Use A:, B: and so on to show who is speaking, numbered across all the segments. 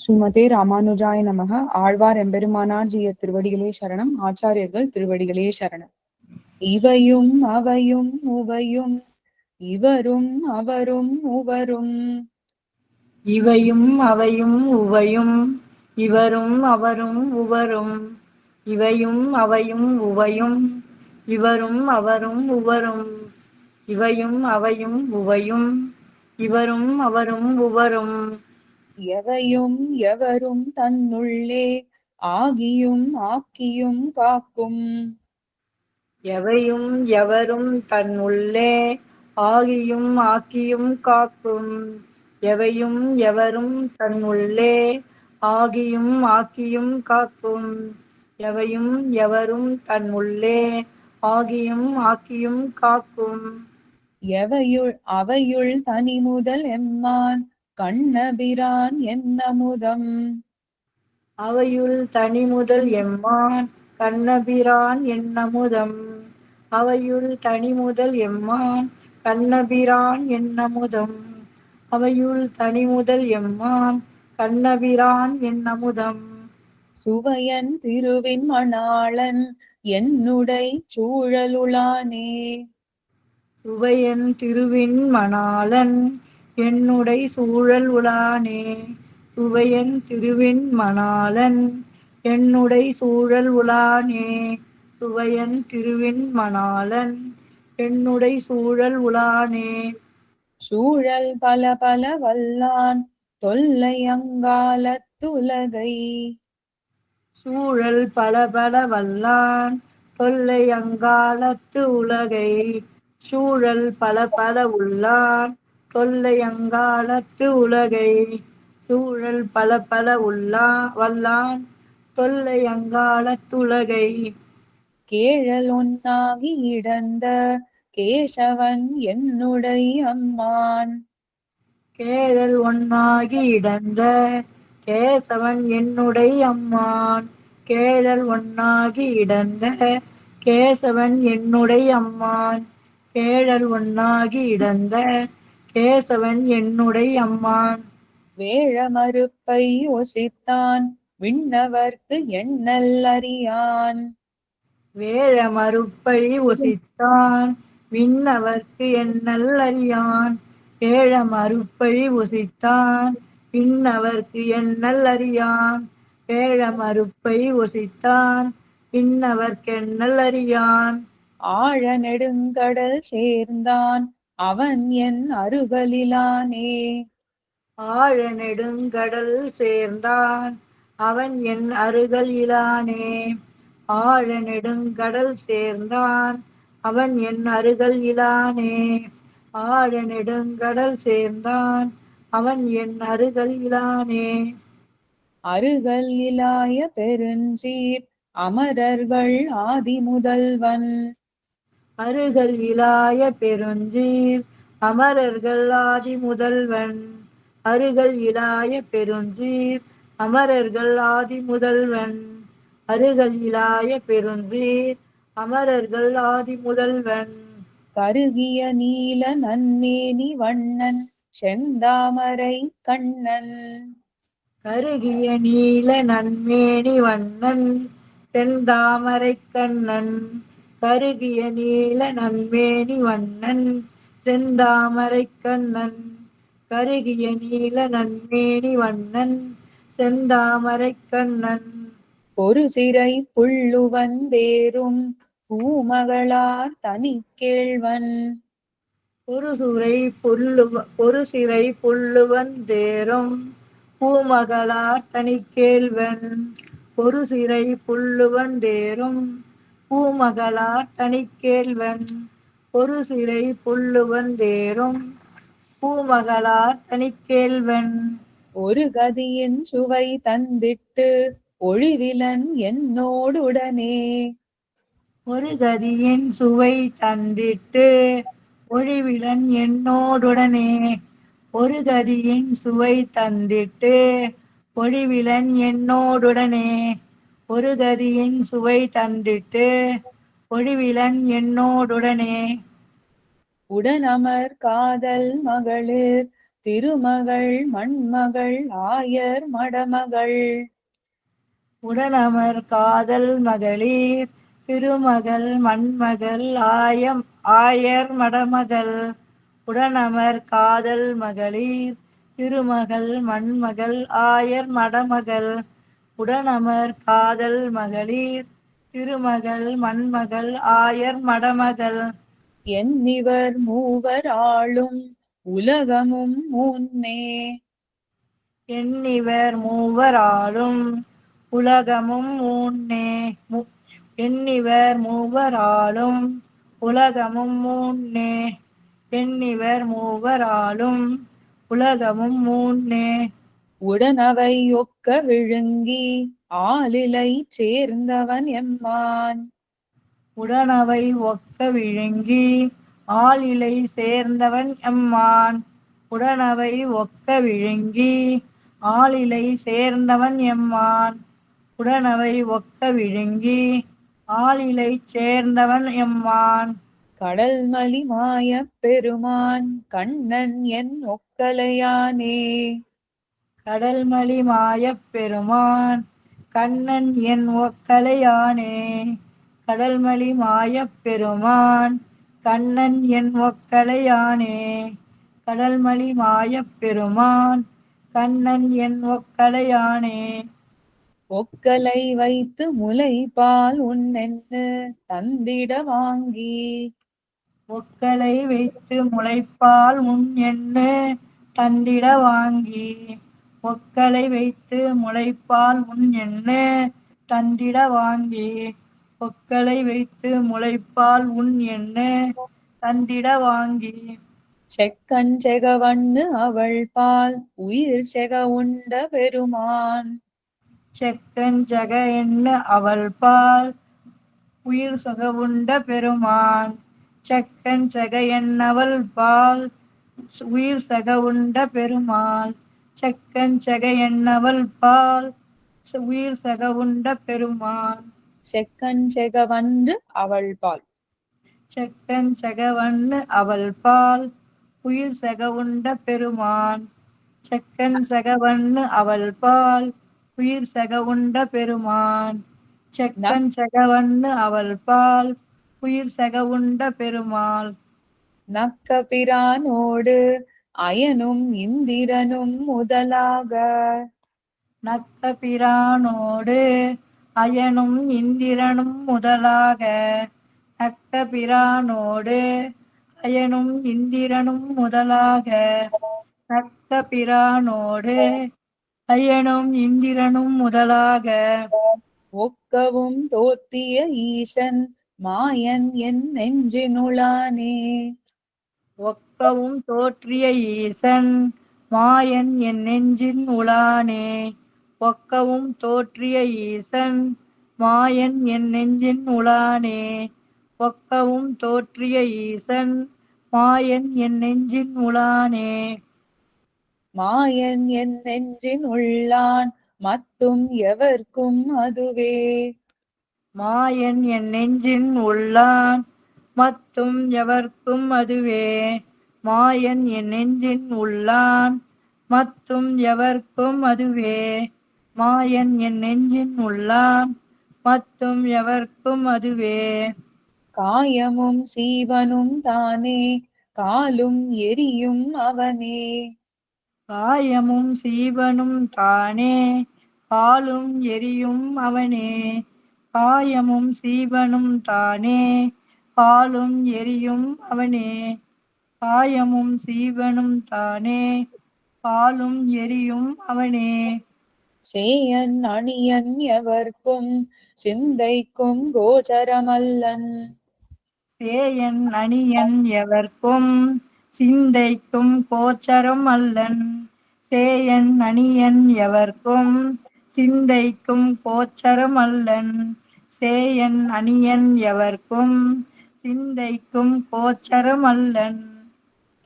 A: ஸ்ரீமதே ராமானுஜாய நமக. ஆழ்வார் எம்பெருமானார் ஜிய திருவடிகளே சரணம். ஆச்சாரியர்கள் திருவடிகளே சரணம். இவையும் அவையும் உவையும் இவரும் அவரும் உவரும்.
B: இவையும் அவையும் உவையும் இவரும் அவரும் உவரும். இவையும் அவையும் உவையும் இவரும் அவரும் உவரும். இவையும் அவையும் உவையும் இவரும் அவரும் உவரும்.
A: எவையும் எவரும் தன்னுள்ளே ஆகியும் ஆக்கியும் காக்கும்.
B: எவையும் எவரும் தன்னுள்ளே ஆகியும் ஆக்கியும் காக்கும். எவையும் எவரும் தன்னுள்ளே ஆகியும் ஆக்கியும் காக்கும். எவையும் எவரும் தன்னுள்ளே ஆகியும் ஆக்கியும் காக்கும்.
A: எவையுள் அவையுள் தனி முதல் எம்மான் கண்ணபிரான் என்னமுதம்
B: அவையுள் தனி முதல் எம்மான் கண்ணபிரான் என்னமுதம் அவையுள் தனி முதல் எம்மான் கண்ணபிரான் என்னமுதம் அவையுள் தனி முதல் எம்மான் கண்ணபிரான் என்னமுதம்
A: சுவையன் திருவின் மணாளன் என்னுடை சூழலுளானே.
B: சுவையன் திருவின் மணாளன் என்னுடை சூழல் உலானே சுவையன் திருவின் மணாளன். என்னுடை சூழல் உலானே சுவையன் திருவின் மணாளன். என்னுடை சூழல் உலானே.
A: சூழல் பல பல வல்லான் தொல்லை அங்காலத்துலகை
B: சூழல் பல பல வல்லான் தொல்லை அங்காலத்து உலகை சூழல் பல பல உள்ளான் தொல்லை அங்காலத்து உலகை சூழல் பல பல உள்ளா வல்லான் தொல்லை அங்காலத்துலகை
A: கேழல் ஒன்னாகி இடந்த கேசவன் என்னுடை அம்மான்.
B: கேழல் ஒன்னாகி இடந்த கேசவன் என்னுடை அம்மான். கேழல் ஒன்னாகி இடந்த கேசவன் என்னுடை அம்மான். கேழல் ஒன்னாகி இடந்த கேசவன் என்னுடை அம்மான்.
A: வேழ மறுப்பை ஒசித்தான் விண்ணவர்க்கு எண்ணல் அறியான்.
B: வேழ மறுப்பை ஒசித்தான் விண்ணவர்க்கு எண்ணல் அறியான். வேழ மறுப்பை ஒசித்தான் விண்ணவர்க்கு எண்ணல் அறியான். வேழ மறுப்பை ஒசித்தான் விண்ணவர்க்கெண்ணல் அறியான்.
A: ஆழ நெடுங்கடல் சேர்ந்தான் அவன் என் அருகலிலானே.
B: ஆழ நெடுங்கடல் சேர்ந்தான் அவன் என் அருகல் இலானே ஆழ நெடுங்கடல் சேர்ந்தான் அவன் என் அருகல் இலானே ஆழ நெடுங்கடல் சேர்ந்தான் அவன் என் அருகல் இலானே
A: அருகல் இலாய பெருஞ்சீர் அமரர்கள் ஆதி முதல்வன்
B: அருகல் இலாய பெருஞ்சீர் அமரர்கள் ஆதி முதல்வன். அருகல் இலாய பெருஞ்சீர் அமரர்கள் ஆதி முதல்வன். அருகல் இலாய பெருஞ்சீர் அமரர்கள் ஆதி முதல்வன்.
A: கருகிய நீல நன்னேனி வண்ணன் செந்தாமரை கண்ணன்.
B: கருகிய நீல நன்மேனி வண்ணன் செந்தாமரை கண்ணன். கருகிய நீல நன்மேனி வண்ணன் செந்தாமரை கண்ணன். கருகிய நீல நன்மேனி வண்ணன் செந்தாமரை கண்ணன்.
A: ஒரு சிறை புள்ளுவன் வேறும் பூமகளார் தனி கேழ்வன்
B: ஒரு சுரை புல்லுவ ஒரு சிறை புல்லுவன் தேரும் பூமகளார் தனிக்கேள்வன் ஒரு சிறை புல்லுவன் தேரும் பூமகளார் தனிக்கேள்வன் ஒரு சிறை புல்லுவன் தேரும் பூமகளார் தனிக்கேள்வன்
A: ஒரு கதியின் சுவை தந்திட்டு ஒழிவிலன் என்னோடுடனே.
B: ஒரு கதியின் சுவை தந்திட்டு ஒழிவிலன் என்னோடுடனே. ஒரு கதியின் சுவை தந்திட்டு ஒழிவிலன் என்னோடுடனே. ஒரு கதியின் சுவை தந்திட்டு ஒழிவிலன் என்னோடுடனே.
A: உடனமர் காதல் மகளிர் திருமகள் மண்மகள் ஆயர் மடமகள்.
B: உடனமர் காதல் மகளிர் திருமகள் மண்மகள் ஆயம் ஆயர் மடமகள். உடனமர் காதல் மகளிர் திருமகள் மண்மகள் ஆயர் மடமகள். உடனமர் காதல் மகளிர் திருமகள் மண்மகள் ஆயர் மடமகள்.
A: என்னிவர் மூவர் ஆளும் உலகமும் முன்னே.
B: எண்ணிவர் ஆளும் உலகமும் முன்னே. மு- மூவர் ஆளும் உலகமும் முன்னே. எண்ணிவர் ஆளும் உலகமும் முன்னே.
A: உடனவை ஒக்க விழுங்கி ஆளிலை சேர்ந்தவன் எம்மான்.
B: உடனவை ஒக்க விழுங்கி ஆளிலை சேர்ந்தவன் எம்மான். உடனவை ஒக்க விழுங்கி ஆளிலை சேர்ந்தவன் எம்மான். உடனவை ஒக்க விழுங்கி ஆளிலை சேர்ந்தவன் எம்மான்.
A: கடல் மலி மாயப் பெருமான் கண்ணன் என் ஒக்கலையானே.
B: கடல்மலி மாயப் பெருமான் கண்ணன் என் ஒக்கலையானே. கடல்மலி மாயப் பெருமான் கண்ணன் என் ஒக்கலையானே. கடல்மலி மாயப் பெருமான் கண்ணன் என் ஒக்கலையானே.
A: ஒக்கலை வைத்து முலைப்பால் உண்ணென்னு தந்திட வாங்கி.
B: ஒக்கலை வைத்து முளைப்பால் முன் எண்ணு தந்திட வாங்கி. மொக்களை வைத்து முளைப்பால் உன் என்ன தந்திட வாங்கி. பொக்களை வைத்து முளைப்பால் உன் என்ன தந்திட வாங்கி.
A: செக்கன் செகவண்ணு அவள் பால் உயிர் செக உண்ட பெருமான்.
B: செக்கன் செக என்ன அவள் பால் உயிர் உண்ட பெருமான். செக்கன் செக என்னவள் பால் உயிர் சக உண்ட பெருமாள் செக்கன் சக என்னவள் பால் உயிர் சக உண்ட பெருமான்.
A: செக்கன் செகவன்று அவள் பால்.
B: செக்கன் சகவண்ணு அவள் பால் உயிர் சக உண்ட பெருமான். செக்கன் சகவண்ணு அவள் பால் உயிர் சக உண்ட பெருமான். செக்கன் சகவண்ணு அவள் பால் உயிர் சக உண்ட பெருமாள்.
A: நக்க பிரானோடு அயனும் இந்திரனும் முதலாக.
B: நத்த பிரானோடு அயனும் இந்திரனும் முதலாக. நத்த பிரானோடு அயனும் இந்திரனும் முதலாக. நத்த பிரானோடு அயனும் இந்திரனும் முதலாக.
A: ஒக்கவும் தோத்திய ஈசன் மாயன் என் நெஞ்சினுளானே.
B: ஒக்கவும் தோற்றிய ஈசன் மாயன் என் நெஞ்சின் உளானே ஒக்கவும் தோற்றிய ஈசன் மாயன் என் நெஞ்சின் உளானே ஒக்கவும் தோற்றிய ஈசன் மாயன் என் நெஞ்சின் உளானே
A: மாயன் என் நெஞ்சின் உள்ளான் மத்தும் எவர்க்கும் அதுவே.
B: மாயன் என் நெஞ்சின் உள்ளான் மத்தும் எவர்க்கும் அதுவே. மாயன் என் நெஞ்சின் உள்ளான் மத்தும் எவர்க்கும் அதுவே. மாயன் என் நெஞ்சின் உள்ளான் மத்தும் எவர்க்கும் அதுவே.
A: காயமும் சீவனும் தானே காலும் எரியும் அவனே.
B: காயமும் சீவனும் தானே பாலும் எரியும் அவனே. காயமும் சீவனும் தானே பாலும் எரியும் அவனே. காயமும் சீவனும் தானே. பாலும் எரியும் அவனே.
A: சேயன் அணியன் எவர்க்கும் சிந்தைக்கும் கோச்சரமல்லன்.
B: சேயன் அணியன் எவர்க்கும் சிந்தைக்கும் கோச்சரம் அல்லன் சேயன் அணியன் எவர்க்கும் சிந்தைக்கும் கோச்சரம் அல்லன் சேயன் அணியன் எவர்க்கும் சிந்தைக்கும் கோச்சரம் அல்லன்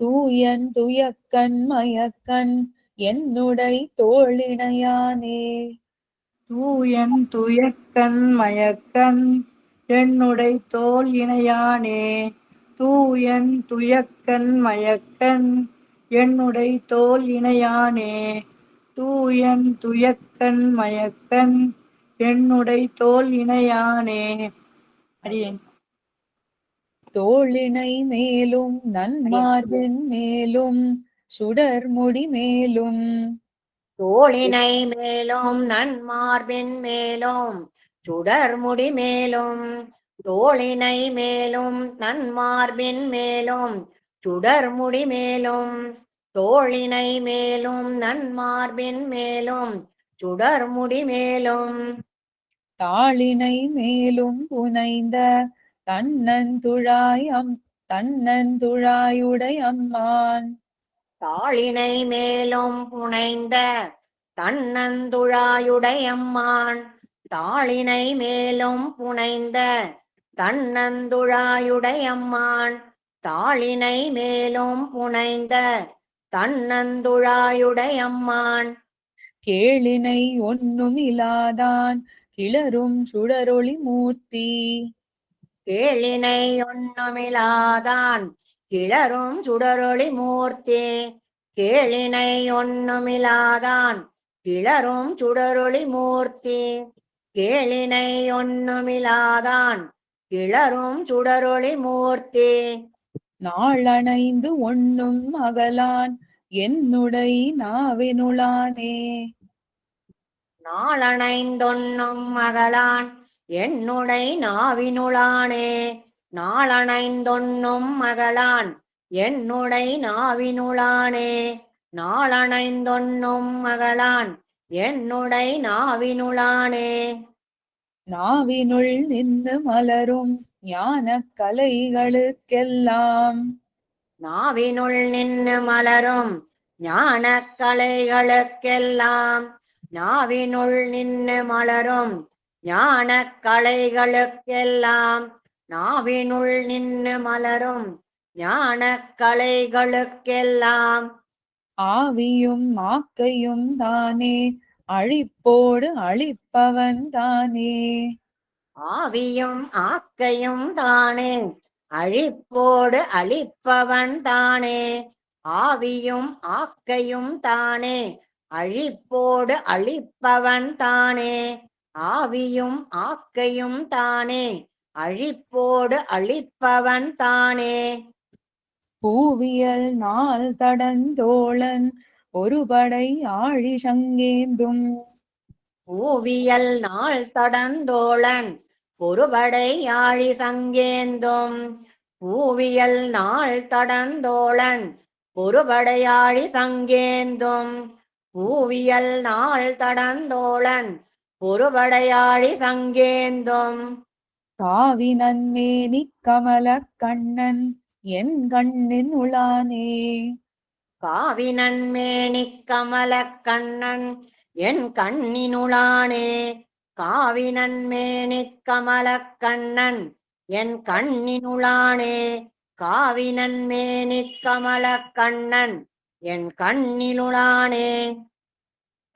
A: தூயன் துயக்கன் மயக்கன் என்னுடை தோழிணையானே
B: தூயன் துயக்கன் மயக்கன் என்னுடை தோல் இணையானே தூயன் துயக்கன் மயக்கன் என்னுடை தோல் இணையானே தூயன் துயக்கன் மயக்கன் என்னுடை தோல் இணையானே அடியேன்
A: தோளினை மேலும் நன்மார்பின் மேலும் சுடர்முடி மேலும்.
C: தோளினை மேலும் நன்மார்பின் மேலும் சுடர்முடி மேலும். தோளினை மேலும் நன்மார்பின் மேலும் சுடர்முடி மேலும். தோளினை மேலும் நன்மார்பின் மேலும் சுடர்முடி மேலும்.
A: தாளினை மேலும் புனைந்த தன்னந்துழாய் அம் தன்னந்துழாயுடை அம்மான்
C: தாளினை மேலும் புனைந்த தன்னந்துழாயுடையம்மான். தாளினை மேலும் புனைந்த தன்னந்துழாயுடையம்மான். தாளினை மேலும் புனைந்த தன்னந்துழாயுடையம்மான்.
A: கேளினை ஒன்னும் இலாதான் கிளரும் சுடரொளி மூர்த்தி.
C: கேளினை ஒண்ணுமிலாதான் கிளரும் சுடரொளி மூர்த்தி. கேளினை ஒண்ணுமிலாதான் கிளரும் சுடரொளி மூர்த்தி. கேளினை ஒண்ணுமிலாதான் கிளரும் சுடரொளி மூர்த்தி.
A: நாளணைந்து ஒண்ணும் அகலான் என்னுடை நாவினுளானே.
C: நாளணைந்தொன்னும் மகளான் என்னுடை நாவினுளானே நாளணைந்தொன்னும் மகளான். என்னுடை நாவினுளானே நாளணைந்தொன்னும் மகளான். என்னுடை நாவினுளானே.
A: நாவினுள் நின்று மலரும் ஞான கலைகளுக்கெல்லாம்.
C: நாவினுள் நின்று மலரும் ஞான கலைகளுக்கெல்லாம். நாவினுள் நின்று மலரும் ஞான கலைகளுக்கெல்லாம் நாவினுள் நின்று மலரும் ஞான கலைகளுக்கெல்லாம்
A: ஆவியும் ஆக்கையும் தானே அழிப்போடு அழிப்பவன் தானே.
C: ஆவியும் ஆக்கையும் தானே அழிப்போடு அழிப்பவன் தானே. ஆவியும் ஆக்கையும் தானே அழிப்போடு அழிப்பவன் தானே. ஆவியும் ஆக்கையும் தானே. அழிப்போடு அழிப்பவன் தானே.
A: பூவியல் நாள் தடந்தோழன் ஒருபடை ஆழி சங்கேந்தும்.
C: பூவியல் நாள் தடந்தோழன் ஒருபடை யாழி சங்கேந்தும். பூவியல் நாள் தடந்தோழன் ஒருபடையாழி சங்கேந்தும். பூவியல் நாள் தடந்தோழன் ஒருபடையாழி சங்கேந்தும்.
A: காவி நன்மேனி கமல கண்ணன் என் கண்ணின் உளானே.
C: காவினன் மேனிக் கமலக் கண்ணன் என் கண்ணினுளானே காவினன் மேனிக் கமலக் கண்ணன் என் கண்ணினுளானே காவினன் மேனிக் கமலக் கண்ணன் என் கண்ணினுளானே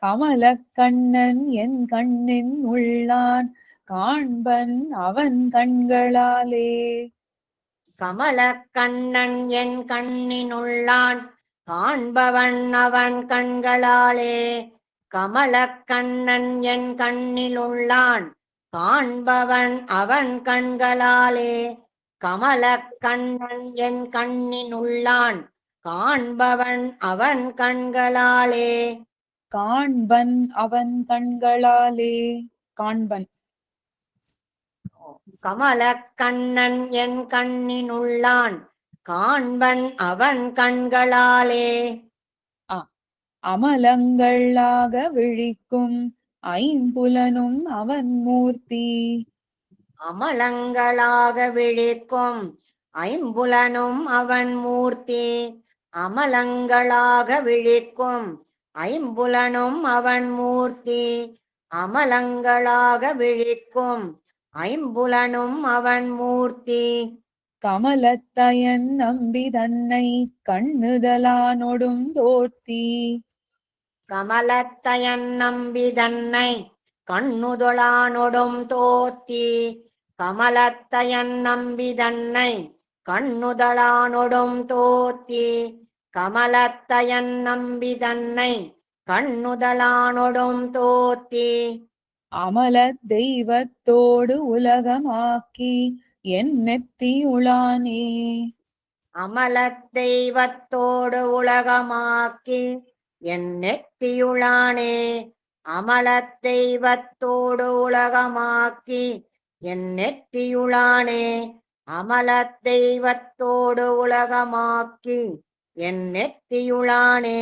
A: கமலக் கண்ணன் என் கண்ணின் உள்ளான் காண்பன் அவன் கண்களாலே.
C: கமலக் கண்ணன் என் கண்ணினுள்ளான் காண்பவன் அவன் கண்களாலே. கமலக் கண்ணன் என் கண்ணிலுள்ளான் காண்பவன் அவன் கண்களாலே. கமலக் கண்ணன் என் கண்ணினுள்ளான் காண்பவன் அவன் கண்களாலே.
A: காண்பன் அவன் கண்களாலே. காண்பன்.
C: கமலக் கண்ணன் என் கண்ணினுள்ளான் காண்பன் அவன் கண்களாலே.
A: அமலங்களாக விழிக்கும் ஐம்புலனும் அவன் மூர்த்தி.
C: அமலங்களாக விழிக்கும் ஐம்புலனும் அவன் மூர்த்தி. அமலங்களாக விழிக்கும் ஐம்புலனும் அவன் மூர்த்தி. அமலங்களாக விழிக்கும் ஐம்புலனும் அவன் மூர்த்தி.
A: கமலத்தயன் நம்பி தன்னை கண்ணுதலானொடும் தோர்த்தி.
C: கமலத்தயன் நம்பி தன்னை கண்ணுதொழானொடும் தோத்தி கமலத்தயன் நம்பி தன்னை கண்ணுதலானொடும் தோத்தி கமலத்தயன் நம்பி தன்னை கண்ணுதலானொடும் தோத்தி.
A: அமல தெய்வத்தோடு உலகமாக்கி என் நெத்தி உளானே
C: அமலத் தெய்வத்தோடு உலகமாக்கி என் நெத்தியுளானே அமலத் தெய்வத்தோடு உலகமாக்கி என் நெத்தியுளானே அமலத் தெய்வத்தோடு உலகமாக்கி என் நெத்தியுளானே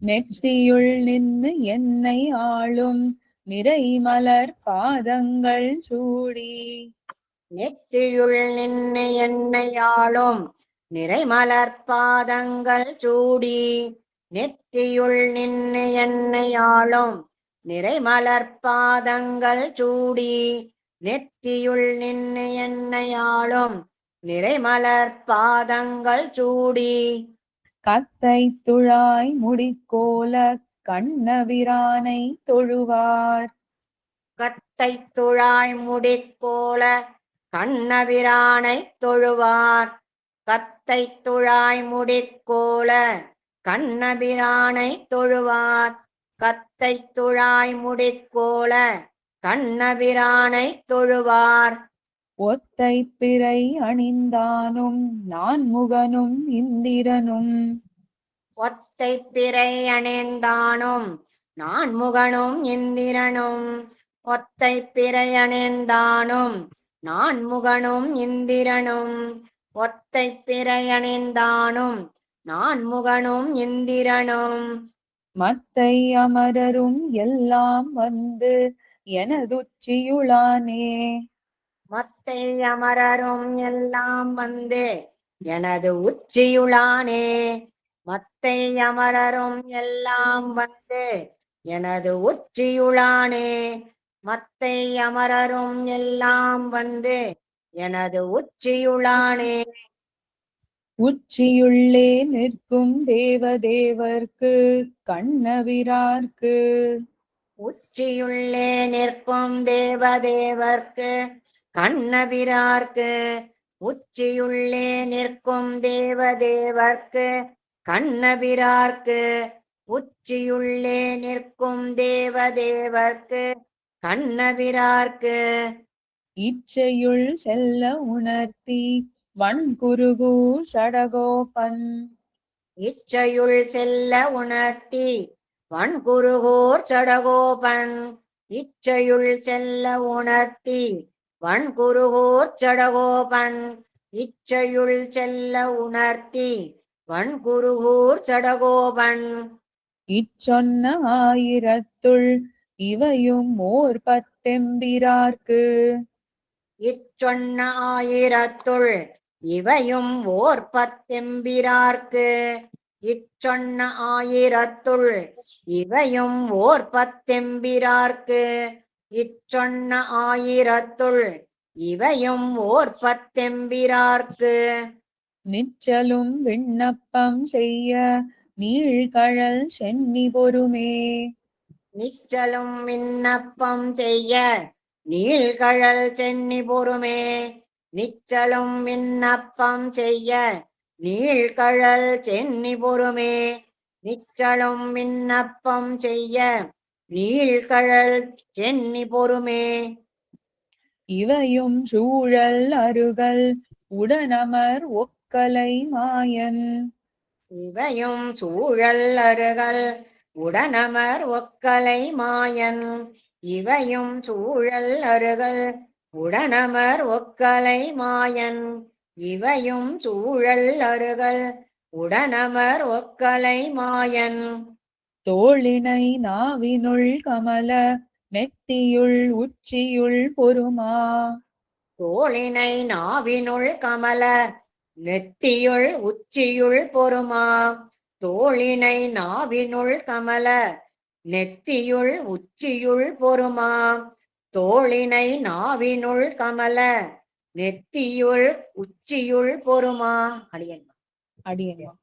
A: நெத்தியுள் நின்னு என்னை ஆளும் நிறைமலர் பாதங்கள் சூடி.
C: நெத்தியுள் நின்று என்னையாளும் நிறைமலர் பாதங்கள் சூடி. நெத்தியுள் நின்று என்னையாளும் நிறைமலர் பாதங்கள் சூடி. நெத்தியுள் நின்று என்னையாளும் நிறைமலர் பாதங்கள் சூடி.
A: கத்தை துழாய் முடிக்கோல கண்ணபிரானை தொழுவார்.
C: கத்தை துழாய் முடிக்கோல கண்ணபிரானை தொழுவார். கத்தை துழாய் முடிக்கோல கண்ணபிரானை தொழுவார். கத்தை துழாய் முடிக்கோல கண்ணபிரானை தொழுவார்.
A: ஒத்தை பிறை அணிந்தானும் நான் முகனும் இந்திரனும்.
C: ஒத்தை பிறை அணிந்தானும் நான் முகனும் இந்திரனும். ஒத்தை பிறை அணிந்தானும் நான் முகனும் இந்திரனும். ஒத்தை பிறை அணிந்தானும் நான் முகனும் இந்திரனும்.
A: மத்தை அமரரும் எல்லாம் வந்து எனதுச்சியுளானே.
C: மத்தை அமரரும் எல்லாம் வந்து. எனது உச்சியுளானே மத்தை அமரரும் எல்லாம் வந்து. எனது உச்சியுளானே மத்தை அமரரும் எல்லாம் வந்து. எனது உச்சியுளானே.
A: உச்சியுள்ளே நிற்கும் தேவதேவர்க்கு கண்ணவிரார்க்கு.
C: உச்சியுள்ளே நிற்கும் தேவதேவர்க்கு கண்ணபிரார்க்கு உச்சியுள்ளே நிற்கும் தேவதேவர்க்கு கண்ணபிரார்க்கு உச்சியுள்ளே நிற்கும் தேவதேவர்க்கு கண்ணபிரார்க்கு
A: இச்சையுள் செல்ல உணர்த்தி வன்குருகூர் சடகோபன்.
C: இச்சையுள் செல்ல உணர்த்தி வன்குருகோர் சடகோபன். இச்சையுள் செல்ல உணர்த்தி வன்குருகோர் சடகோபன் இச்சையுள் செல்ல உணர்த்தி வன்குருகூர் சடகோபன்
A: இச்சொன்ன ஆயிரத்துள் இவையும் ஓர் பத்தெம்பிரார்க்கு.
C: இச்சொன்ன ஆயிரத்துள் இவையும் ஓர் பத்தெம்பிரார்க்கு. இச்சொன்ன ஆயிரத்துள் இவையும் ஓர் பத்தெம்பிரார்க்கு. இச்சொன்ன ஆயிரத்துள் இவையும் ஓர் பத்தெம்பிரார்க்கு.
A: நிச்சலும் விண்ணப்பம் செய்ய நீழ்கழல் சென்னி பொறுமே.
C: நிச்சலும் விண்ணப்பம் செய்ய நீள்கழல் சென்னி பொறுமே. நிச்சலும் விண்ணப்பம் செய்ய நீள்கழல் சென்னி பொறுமே. நிச்சலும் விண்ணப்பம் செய்ய நீள்கழல் சென்னி பொறுமே.
A: இவையும் சூழல் அருகல் உடனமர் ஒக்கலை மாயன்.
C: இவையும் சூழல் அருகல் உடனமர் ஒக்கலை மாயன். இவையும் சூழல் அருகல் உடனமர் ஒக்கலை மாயன். இவையும் சூழல் அருகல் உடனமர் ஒக்கலை மாயன்.
A: தோளினை நாவினுள் கமல நெத்தியுள் உச்சியுள் பொறுமா?
C: தோளினை நாவினுள் கமல நெத்தியுள் உச்சியுள் பொறுமா? தோளினை நாவினுள் கமல நெத்தியுள் உச்சியுள் பொறுமா? தோளினை நாவினுள் கமல நெத்தியுள் உச்சியுள் பொறுமா? அடியன்.
A: அடியேன்.